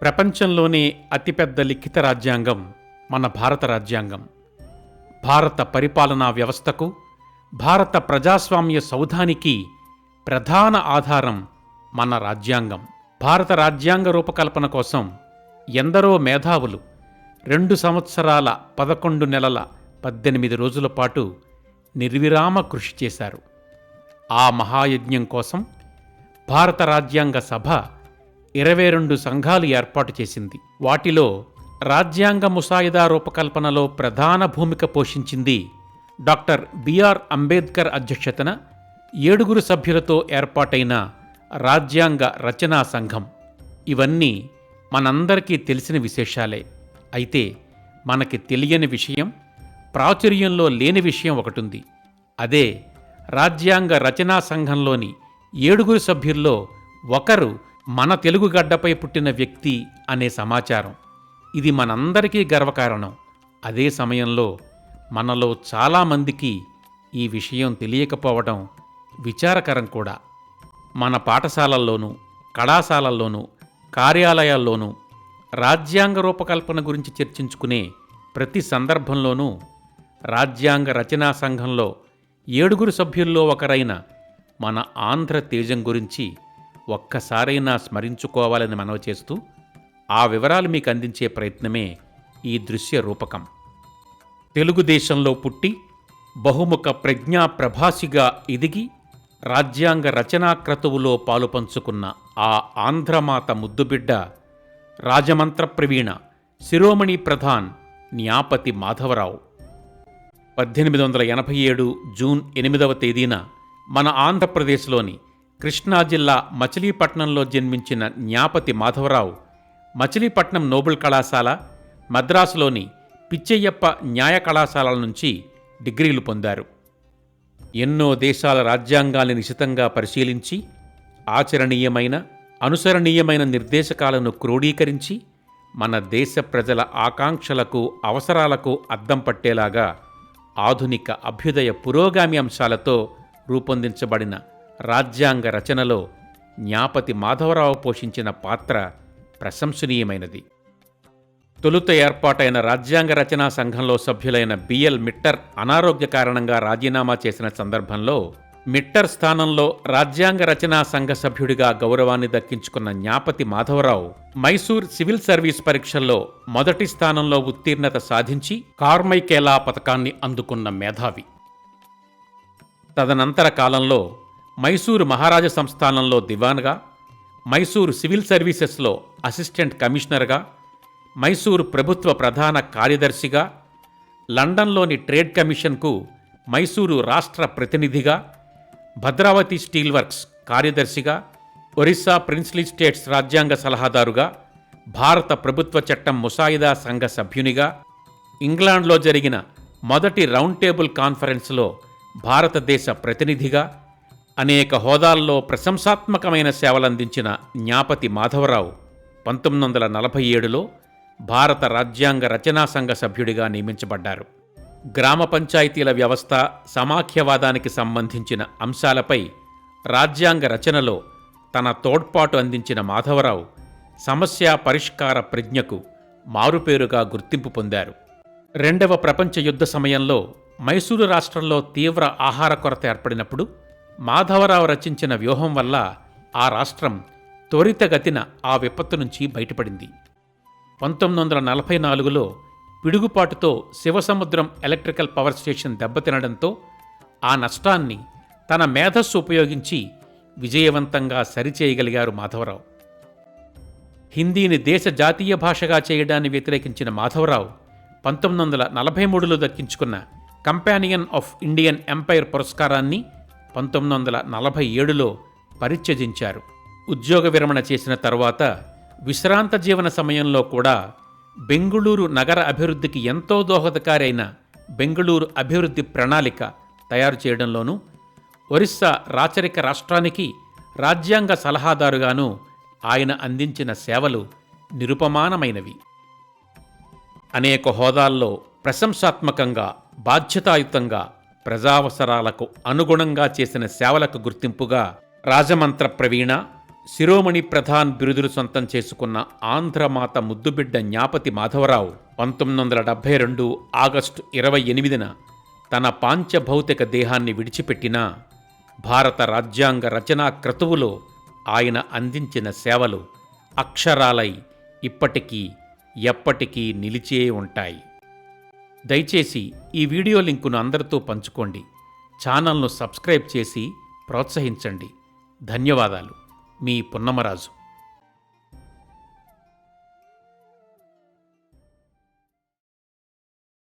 ప్రపంచంలోనే అతిపెద్ద లిఖిత రాజ్యాంగం మన భారత రాజ్యాంగం. భారత పరిపాలనా వ్యవస్థకు భారత ప్రజాస్వామ్య సౌధానికి ప్రధాన ఆధారం మన రాజ్యాంగం. భారత రాజ్యాంగ రూపకల్పన కోసం ఎందరో మేధావులు రెండు సంవత్సరాల పదకొండు నెలల పద్దెనిమిది రోజుల పాటు నిర్విరామ కృషి చేశారు. ఆ మహాయజ్ఞం కోసం భారత రాజ్యాంగ సభ ఇరవై రెండు సంఘాలు ఏర్పాటు చేసింది. వాటిలో రాజ్యాంగ ముసాయిదా రూపకల్పనలో ప్రధాన భూమిక పోషించింది డాక్టర్ బిఆర్ అంబేద్కర్ అధ్యక్షతన ఏడుగురు సభ్యులతో ఏర్పాటైన రాజ్యాంగ రచనా సంఘం. ఇవన్నీ మనందరికీ తెలిసిన విశేషాలే. అయితే మనకి తెలియని విషయం ప్రాచుర్యంలో లేని విషయం ఒకటుంది. అదే రాజ్యాంగ రచనా సంఘంలోని ఏడుగురు సభ్యుల్లో ఒకరు మన తెలుగు గడ్డపై పుట్టిన వ్యక్తి అనే సమాచారం. ఇది మనందరికీ గర్వకారణం. అదే సమయంలో మనలో చాలామందికి ఈ విషయం తెలియకపోవడం విచారకరం కూడా. మన పాఠశాలల్లోనూ కళాశాలల్లోనూ కార్యాలయాల్లోనూ రాజ్యాంగ రూపకల్పన గురించి చర్చించుకునే ప్రతి సందర్భంలోనూ రాజ్యాంగ రచనా సంఘంలో ఏడుగురు సభ్యుల్లో ఒకరైన మన ఆంధ్ర తేజం గురించి ఒక్కసారైనా స్మరించుకోవాలని మనవి చేస్తూ ఆ వివరాలు మీకు అందించే ప్రయత్నమే ఈ దృశ్య రూపకం. తెలుగుదేశంలో పుట్టి బహుముఖ ప్రజ్ఞా ప్రభాసిగా ఎదిగి రాజ్యాంగ రచనా క్రతువులో పాలుపంచుకున్న ఆ ఆంధ్రమాత ముద్దుబిడ్డ రాజమంత్ర ప్రవీణ శిరోమణి ప్రధాన్ న్యాపతి మాధవరావు. పద్దెనిమిది వందల ఎనభై ఏడు జూన్ ఎనిమిదవ తేదీన మన ఆంధ్రప్రదేశ్లోని కృష్ణా జిల్లా మచిలీపట్నంలో జన్మించిన న్యాపతి మాధవరావు మచిలీపట్నం నోబుల్ కళాశాల మద్రాసులోని పిచ్చయ్యప్ప న్యాయ కళాశాలల నుంచి డిగ్రీలు పొందారు. ఎన్నో దేశాల రాజ్యాంగాల్ని నిశితంగా పరిశీలించి ఆచరణీయమైన అనుసరణీయమైన నిర్దేశకాలను క్రోడీకరించి మన దేశ ప్రజల ఆకాంక్షలకు అవసరాలకు అద్దం పట్టేలాగా ఆధునిక అభ్యుదయ పురోగామి అంశాలతో రూపొందించబడిన రాజ్యాంగ రచనలో జ్ఞాపతి మాధవరావు పోషించిన పాత్ర ప్రశంసనీయమైనది. తొలుత ఏర్పాటైన రాజ్యాంగ రచనా సంఘంలో సభ్యులైన బిఎల్ మిట్టర్ అనారోగ్య కారణంగా రాజీనామా చేసిన సందర్భంలో మిట్టర్ స్థానంలో రాజ్యాంగ రచనా సంఘ సభ్యుడిగా గౌరవాన్ని దక్కించుకున్న జ్ఞాపతి మాధవరావు మైసూర్ సివిల్ సర్వీస్ పరీక్షల్లో మొదటి స్థానంలో ఉత్తీర్ణత సాధించి కార్మైకేలా పథకాన్ని అందుకున్న మేధావి. తదనంతర కాలంలో మైసూరు మహారాజ సంస్థానంలో దివాన్గా మైసూరు సివిల్ సర్వీసెస్లో అసిస్టెంట్ కమిషనర్గా మైసూరు ప్రభుత్వ ప్రధాన కార్యదర్శిగా లండన్లోని ట్రేడ్ కమిషన్కు మైసూరు రాష్ట్ర ప్రతినిధిగా భద్రావతి స్టీల్ వర్క్స్ కార్యదర్శిగా ఒరిస్సా ప్రిన్స్లీ స్టేట్స్ రాజ్యాంగ సలహాదారుగా భారత ప్రభుత్వ చట్టం ముసాయిదా సంఘ సభ్యునిగా ఇంగ్లాండ్లో జరిగిన మొదటి రౌండ్ టేబుల్ కాన్ఫరెన్స్లో భారతదేశ ప్రతినిధిగా అనేక హోదాల్లో ప్రశంసాత్మకమైన సేవలందించిన జ్ఞాపతి మాధవరావు పంతొమ్మిది వందల నలభై ఏడులో భారత రాజ్యాంగ రచనా సంఘ సభ్యుడిగా నియమించబడ్డారు. గ్రామ పంచాయతీల వ్యవస్థ సమాఖ్యవాదానికి సంబంధించిన అంశాలపై రాజ్యాంగ రచనలో తన తోడ్పాటు అందించిన మాధవరావు సమస్య పరిష్కార ప్రజ్ఞకు మారుపేరుగా గుర్తింపు పొందారు. రెండవ ప్రపంచ యుద్ధ సమయంలో మైసూరు రాష్ట్రంలో తీవ్ర ఆహార కొరత ఏర్పడినప్పుడు మాధవరావు రచించిన వ్యూహం వల్ల ఆ రాష్ట్రం త్వరితగతిన ఆ విపత్తు నుంచి బయటపడింది. పంతొమ్మిది వందల నలభై నాలుగులో పిడుగుపాటుతో శివసముద్రం ఎలక్ట్రికల్ పవర్ స్టేషన్ దెబ్బతినడంతో ఆ నష్టాన్ని తన మేధస్సు ఉపయోగించి విజయవంతంగా సరిచేయగలిగారు మాధవరావు. హిందీని దేశ జాతీయ భాషగా చేయడాన్ని వ్యతిరేకించిన మాధవరావు పంతొమ్మిది వందల నలభై మూడులో దక్కించుకున్న కంపానియన్ ఆఫ్ ఇండియన్ ఎంపైర్ పురస్కారాన్ని పంతొమ్మిది వందల నలభై ఏడులో పరిత్యజించారు. ఉద్యోగ విరమణ చేసిన తర్వాత విశ్రాంత జీవన సమయంలో కూడా బెంగుళూరు నగర అభివృద్ధికి ఎంతో దోహదకారైన బెంగళూరు బెంగుళూరు అభివృద్ధి ప్రణాళిక తయారు చేయడంలోనూ ఒరిస్సా రాచరిక రాష్ట్రానికి రాజ్యాంగ సలహాదారుగాను ఆయన అందించిన సేవలు నిరుపమానమైనవి. అనేక హోదాల్లో ప్రశంసాత్మకంగా బాధ్యతాయుతంగా ప్రజావసరాలకు అనుగుణంగా చేసిన సేవలకు గుర్తింపుగా రాజమంత్ర ప్రవీణ శిరోమణి ప్రధాన్ బిరుదులు సొంతం చేసుకున్న ఆంధ్రమాత ముద్దుబిడ్డ జ్ఞాపతి మాధవరావు పంతొమ్మిది వందల డెబ్బై రెండు ఆగస్టు ఇరవై ఎనిమిదిన తన పాంచభౌతిక దేహాన్ని విడిచిపెట్టిన భారత రాజ్యాంగ రచనా క్రతువులో ఆయన అందించిన సేవలు అక్షరాలై ఇప్పటికీ ఎప్పటికీ నిలిచే ఉంటాయి. దయచేసి ఈ వీడియో లింకును అందరితో పంచుకోండి. ఛానల్ను సబ్స్క్రైబ్ చేసి ప్రోత్సహించండి. ధన్యవాదాలు. మీ పున్నమరాజు.